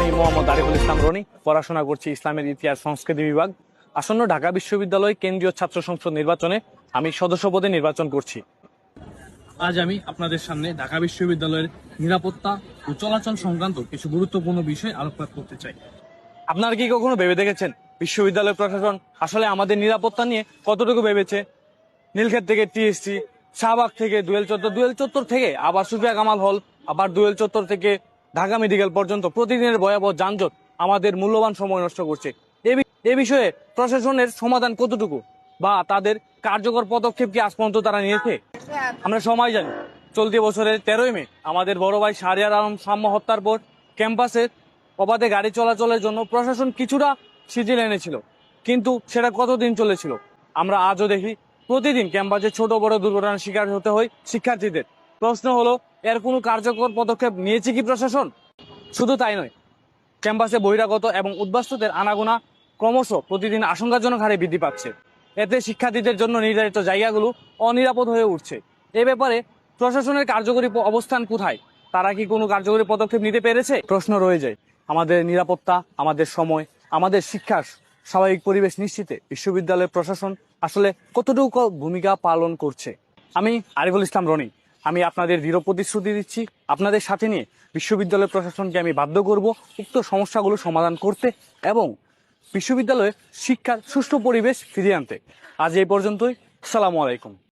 আমি মোহাম্মদ আরিফুল ইসলাম রনি পড়াশোনা করছি ইসলামের ইতিহাস সংস্কৃতি বিভাগ। আসন্ন ঢাকা বিশ্ববিদ্যালয় কেন্দ্রীয় ছাত্র সংসদ নির্বাচনে আমি সদস্য পদে নির্বাচন করছি। আজ আমি আপনাদের সামনে ঢাকা বিশ্ববিদ্যালয়ের নিরাপত্তা ও চলাচল সংক্রান্ত কিছু গুরুত্বপূর্ণ বিষয় আলোকপাত করতে চাই। আপনারা কি কখনো ভেবে দেখেছেন বিশ্ববিদ্যালয় প্রশাসন আসলে আমাদের নিরাপত্তা নিয়ে কতটুকু ভেবেছে? নীলক্ষেত থেকে টিএসসি শাহবাগ থেকে দুয়েল চত্বর দুয়েল চত্বর থেকে আবার সুফিয়া কামাল হল আবার দুয়েল চত্বর থেকে ঢাকা মেডিকেল পর্যন্ত প্রতিদিনের ভয়াবহ যানজট আমাদের মূল্যবান সময় নষ্ট করছে। এ বিষয়ে প্রশাসনের সমাধান কতটুকু বা তাদের কার্যকর পদক্ষেপ কি আজ পর্যন্ত তারা নিয়েছে? আমরা সময় জানি, চলতি বছরের তেরোই মে আমাদের বড় ভাই সারিয়ার আলম সাম্য হত্যার পর ক্যাম্পাসে অবাধে গাড়ি চলাচলের জন্য প্রশাসন কিছুটা শিথিল এনেছিল, কিন্তু সেটা কতদিন চলেছিল? আমরা আজও দেখি, প্রতিদিন ক্যাম্পাসে ছোট বড় দুর্ঘটনার শিকার হতে হয় শিক্ষার্থীদের। প্রশ্ন হলো, এর কোনো কার্যকর পদক্ষেপ নিয়েছে কি প্রশাসন? শুধু তাই নয়, ক্যাম্পাসে বহিরাগত এবং উদ্বাস্তুদের আনাগোনা ক্রমশ প্রতিদিন আশঙ্কাজনক হারে বৃদ্ধি পাচ্ছে। এতে শিক্ষার্থীদের জন্য নির্ধারিত জায়গাগুলো অনিরাপদ হয়ে উঠছে। এ ব্যাপারে প্রশাসনের কার্যকরী অবস্থান কোথায়? তারা কি কোনো কার্যকরী পদক্ষেপ নিতে পেরেছে? প্রশ্ন রয়ে যায়, আমাদের নিরাপত্তা, আমাদের সময়, আমাদের শিক্ষার স্বাভাবিক পরিবেশ নিশ্চিতে বিশ্ববিদ্যালয়ের প্রশাসন আসলে কতটুকু ভূমিকা পালন করছে? আমি আরিফুল ইসলাম রনি। আমি আপনাদের দৃঢ় প্রতিশ্রুতি দিচ্ছি। আপনাদের সাথে নিয়ে বিশ্ববিদ্যালয় প্রশাসনকে আমি বাধ্য করব উক্ত সমস্যাগুলো সমাধান করতে এবং বিশ্ববিদ্যালয়ে শিক্ষার সুষ্ঠু পরিবেশ ফিরিয়ে আনতে। আজ এই পর্যন্তই। সালামু আলাইকুম।